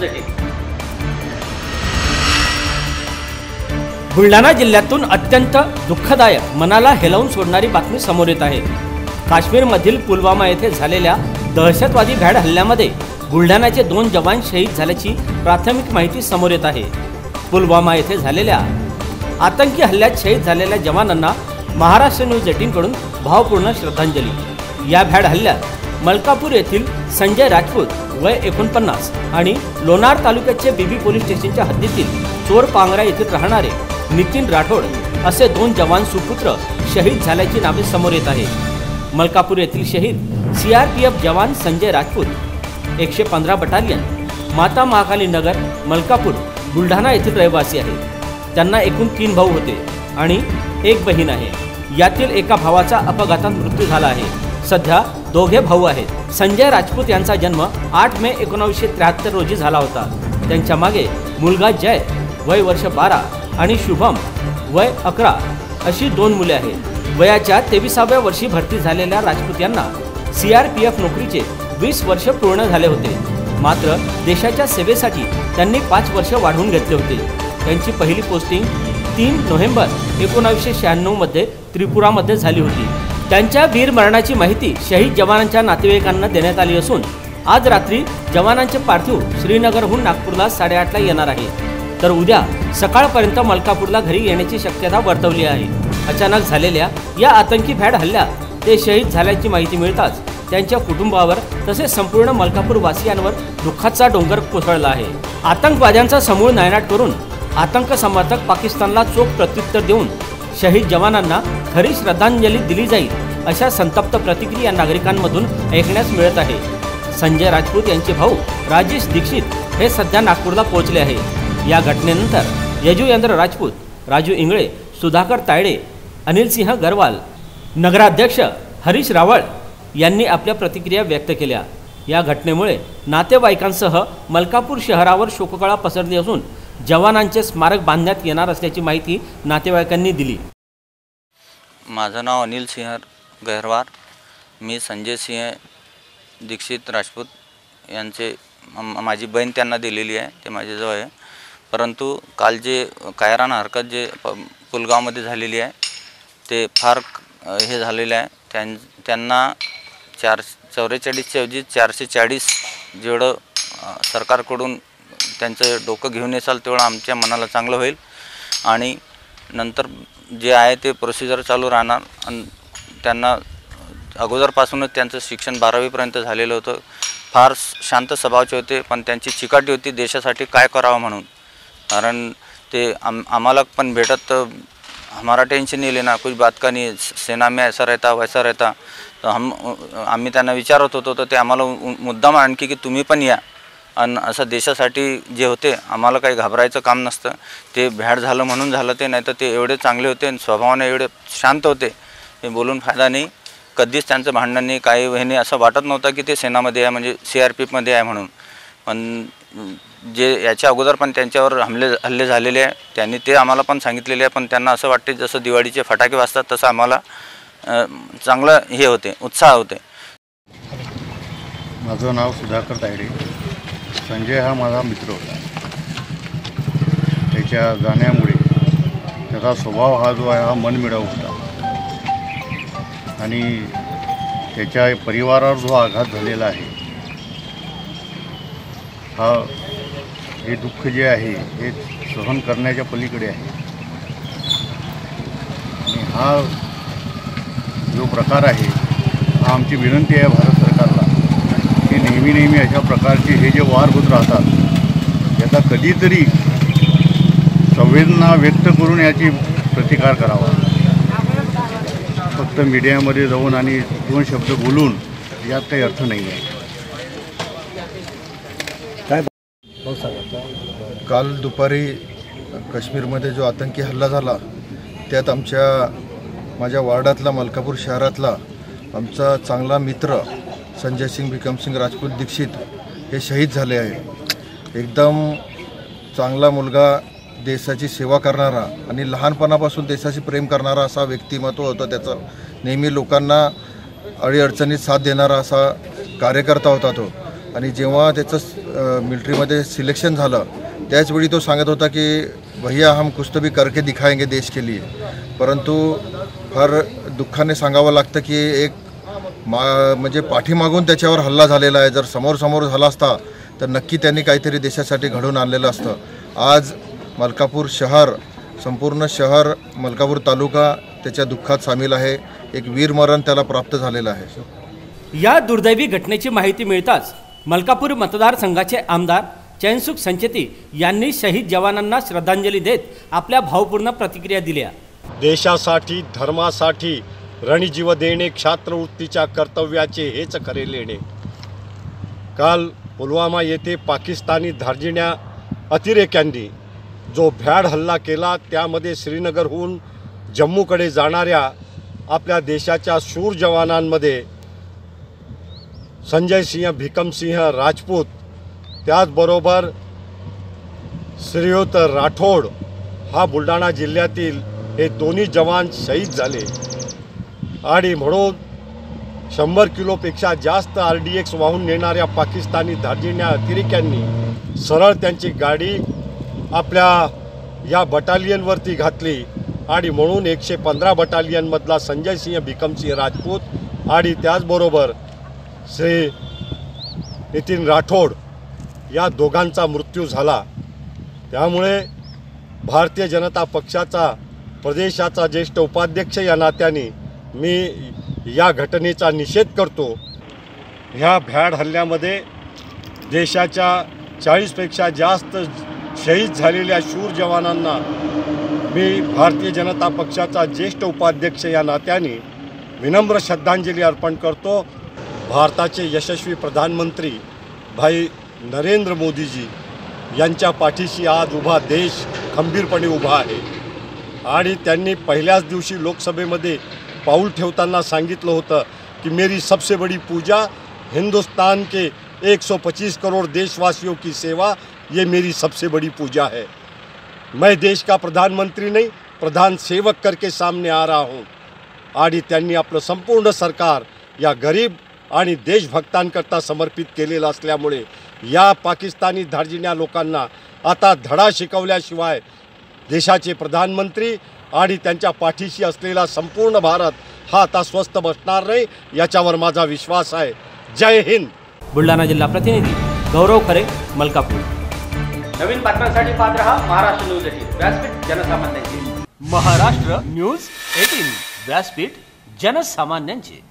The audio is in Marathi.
महाराष्ट्र बुलढाणा जिल्ह्यातून अत्यंत दुःखदायक मनाला हेलावून सोडणारी बातमी समोर येत आहे. काश्मीरमधील पुलवामा येथे झालेल्या दहशतवादी भ्याड हल्ल्यामध्ये बुलढाण्याचे दोन जवान शहीद झाल्याची प्राथमिक माहिती समोर येत आहे. पुलवामा येथे झालेल्या आतंकी हल्ल्यात शहीद झालेल्या जवानांना महाराष्ट्र न्यूज एटीनकडून भावपूर्ण श्रद्धांजली. या भ्याड हल्ल्यात मलकापूर येथील संजय राजपूत वय एकोणपन्नास आणि लोणार तालुक्याचे बीबी पोलीस स्टेशनच्या हद्दीतील चोर पांगरा येथील राहणारे नितीन राठोड असे दोन जवान सुपुत्र शहीद झाल्याची नावे समोर येत आहे मलकापूर येथील शहीद सी आर पी एफ जवान संजय राजपूत एकशे पंधरा बटालियन माता महाकाली नगर मलकापूर बुलढाणा येथील रहिवासी आहेत. त्यांना एकूण तीन भाऊ होते आणि एक बहीण आहे. यातील एका भावाचा अपघातात मृत्यू झाला आहे. सध्या दोघे भाऊ आहेत. संजय राजपूत यांचा जन्म आठ मे एकोणावीसशे त्र्याहत्तर रोजी झाला होता. त्यांच्या मागे मुलगा जय वय वर्ष बारा आणि शुभम वय अकरा अशी दोन मुले आहेत. वयाच्या तेविसाव्या वर्षी भरती झालेल्या राजपूत यांना सी आर पी एफ नोकरीचे वीस वर्ष पूर्ण झाले होते. मात्र देशाच्या सेवेसाठी त्यांनी पाच वर्ष वाढवून घेतले होते. त्यांची पहिली पोस्टिंग तीन नोव्हेंबर एकोणावीसशे शहाण्णवमध्ये त्रिपुरामध्ये झाली होती. त्यांच्या वीर मरणाची माहिती शहीद जवानांच्या नातेवाईकांना देण्यात आली असून आज रात्री जवानांचे पार्थिव श्रीनगरहून नागपूरला साडेआठला येणार आहे. तर उद्या सकाळपर्यंत मलकापूरला घरी येण्याची शक्यता वर्तवली आहे. अचानक झालेल्या या आतंकी भॅड हल्ल्यात ते शहीद झाल्याची माहिती मिळताच त्यांच्या कुटुंबावर तसेच संपूर्ण मलकापूर वासियांवर दुःखाचा डोंगर कोसळला आहे. आतंकवाद्यांचा समूळ नायनाट करून आतंक समर्थक पाकिस्तानला चोख प्रत्युत्तर देऊन शहीद जवानांना खरी श्रद्धांजली दिली जाईल अशा संतप्त प्रतिक्रिया नागरिकांमधून ऐकण्यास मिळत आहे. संजय राजपूत यांचे भाऊ राजेश दीक्षित हे सध्या नागपूरला पोहोचले आहे. या घटनेनंतर यजुयंद्र राजपूत राजू इंगळे सुधाकर तायडे अनिल सिंह गरवाल नगराध्यक्ष हरीश रावळ यांनी आपल्या प्रतिक्रिया व्यक्त केल्या. या घटनेमुळे नातेवाईकांसह मलकापूर शहरावर शोककळा पसरली असून जवानांचे स्मारक बांधण्यात येणार असल्याची माहिती नातेवाईकांनी दिली. माझं नाव अनिल सिंह गहरवार. मी संजय सिंह दीक्षित राजपूत यांचे माझी बहीण त्यांना दिलेली आहे ते माझ्याजवळ आहे. परंतु काल जे कायरान हरकत जे प पुलगावमध्ये झालेली आहे ते फार हे झालेलं आहे. त्यां त्यांना चार चौवेचाळीसच्या ऐवजी चारशे चाळीस जेवढं सरकारकडून त्यांचं डोकं घेऊन येसाल तेवढं आमच्या मनाला चांगलं होईल. आणि नंतर जे आहे ते प्रोसिजर चालू राहणार. आणि त्यांना अगोदरपासूनच त्यांचं शिक्षण बारावीपर्यंत झालेलं होतं. फार शांत स्वभावाचे होते पण त्यांची चिकाटी होती देशासाठी काय करावं म्हणून. कारण ते आम आम्हाला पण भेटत तर हमारा टेंशन नहीं लेना कुछ बात का नहीं सेना में ऐसा रहता वैसा रहता. तर हम आम्ही त्यांना विचारत होतो तर ते आम्हाला मुद्दाम आणखी की तुम्ही पण या. आणि असं देशासाठी जे होते आम्हाला काही घाबरायचं काम नसतं. ते भ्याड झालं म्हणून झालं ते नाही तर ते एवढे चांगले होते आणि स्वभावाने एवढे शांत होते. ते बोलून फायदा नाही. कधीच त्यांचं भांडण नाही काही वहिनी नाही असं वाटत नव्हतं की ते सेनामध्ये आहे म्हणजे सी आर पी एफमध्ये आहे म्हणून. पण जे याच्या अगोदर पण त्यांच्यावर हमले हल्ले झालेले आहे त्यांनी ते आम्हाला पण सांगितलेले आहे पण त्यांना असं वाटते जसं दिवाळीचे फटाके वाजतात तसं आम्हाला चांगलं हे होते उत्साह होते. माझं नाव सुधाकर तायडे. संजय हा माझा मित्र होता. त्याच्या जाण्यामुळे त्याचा स्वभाव हा जो आहे हा मनमिळाऊ होता. आणि त्याच्या परिवारावर जो आघात झालेला आहे हा हे दुःख जे आहे हे सहन करण्याच्या पलीकडे आहे. आणि हा जो प्रकार आहे हा आमची विनंती आहे भारत नेहमी नेहमी अशा प्रकारचे हे जे वार होत राहतात याचा कधीतरी संवेदना व्यक्त करून याची प्रतिकार करावा. फक्त मीडियामध्ये जाऊन आणि दोन शब्द बोलून यात काही अर्थ नाही आहे काल दुपारी काश्मीरमध्ये जो आतंकी हल्ला झाला त्यात आमच्या माझ्या वार्डातला मलकापूर शहरातला आमचा चांगला मित्र संजय सिंग भिकमसिंग राजपूत दीक्षित हे शहीद झाले आहे एकदम चांगला मुलगा देशाची सेवा करणारा आणि लहानपणापासून देशाशी प्रेम करणारा असा व्यक्तिमत्व होतं त्याचं. नेहमी लोकांना अडीअडचणीत साथ देणारा असा कार्यकर्ता होता तो. आणि जेव्हा त्याचं मिलिटरीमध्ये सिलेक्शन झालं त्याचवेळी तो सांगत होता की भैया हम कुछ तो भी करके दिखाएंगे देश के लिए. परंतु फार दुःखाने सांगावं लागतं की एक मा म्हणजे पाठीमागून त्याच्यावर हल्ला झालेला आहे. जर समोर समोर झाला असता तर नक्की त्यांनी काहीतरी देशासाठी घडवून आणलेलं असतं. आज मलकापूर शहर संपूर्ण शहर मलकापूर तालुका त्याच्या दुःखात सामील आहे. एक वीरमरण त्याला प्राप्त झालेलं आहे. या दुर्दैवी घटनेची माहिती मिळताच मलकापूर मतदारसंघाचे आमदार चैनसुख संचेती यांनी शहीद जवानांना श्रद्धांजली देत आपल्या भावपूर्ण प्रतिक्रिया दिल्या. देशासाठी धर्मासाठी रणजीव देणे क्षात्रवृत्तीच्या कर्तव्याचे हेच खरे लेणे. काल पुलवामा येथे पाकिस्तानी धार्जिण्या अतिरेक्यांनी जो भ्याड हल्ला केला त्यामध्ये श्रीनगरहून जम्मूकडे जाणाऱ्या आपल्या देशाच्या शूर जवानांमध्ये संजय सिंह भिकमसिंह राजपूत त्याचबरोबर श्रीयुत राठोड हा बुलढाणा जिल्ह्यातील हे दोन्ही जवान शहीद झाले. आणि म्हणून शंभर किलोपेक्षा जास्त आर डी एक्स वाहून नेणाऱ्या पाकिस्तानी धार्जिण्या अतिरेक्यांनी सरळ त्यांची गाडी आपल्या या बटालियनवरती घातली आणि म्हणून एकशे पंधरा बटालियनमधला संजय सिंह भिकमसिंह राजपूत आणि त्याचबरोबर श्री नितीन राठोड या दोघांचा मृत्यू झाला. त्यामुळे भारतीय जनता पक्षाचा प्रदेशाचा ज्येष्ठ उपाध्यक्ष या नात्याने मी या घटनेचा निषेध करतो. ह्या भ्याड हल्ल्यामध्ये देशाच्या चाळीसपेक्षा जास्त शहीद झालेल्या शूर जवानांना मी भारतीय जनता पक्षाचा ज्येष्ठ उपाध्यक्ष या नात्याने विनम्र श्रद्धांजली अर्पण करतो. भारताचे यशस्वी प्रधानमंत्री भाई नरेंद्र मोदीजी यांच्या पाठीशी आज उभा देश खंबीरपणे उभा आहे. आणि त्यांनी पहिल्याच दिवशी लोकसभेमध्ये पाऊल ठेवताना सांगितलं होतं कि मेरी सबसे बड़ी पूजा हिंदुस्तान के 125 करोड़ देशवासियों की सेवा, ये मेरी सबसे बड़ी पूजा है। मैं देश का प्रधानमंत्री नहीं, प्रधान सेवक करके सामने आ रहा हूँ। आणि त्यांनी आपलं संपूर्ण सरकार या गरीब आणि देशभक्तांकरता समर्पित केलेलं असल्यामुळे या पाकिस्तानी धार्जिण्या लोकांना आता धडा शिकवल्याशिवाय देशाचे प्रधानमंत्री आणि त्यांच्या पाठीशी असलेला संपूर्ण भारत हा आता स्वस्थ बसणार नाही याच्यावर माझा विश्वास आहे. जय हिंद. बुलढाणा जिल्हा प्रतिनिधी गौरव खरे मलकापूर. नवीन बातम्यांसाठी पाहत रहा महाराष्ट्र न्यूज एटीन. व्यासपीठ जनसामान्यांचे. Maharashtra news eighteen. व्यासपीठ जनसामान्यांचे.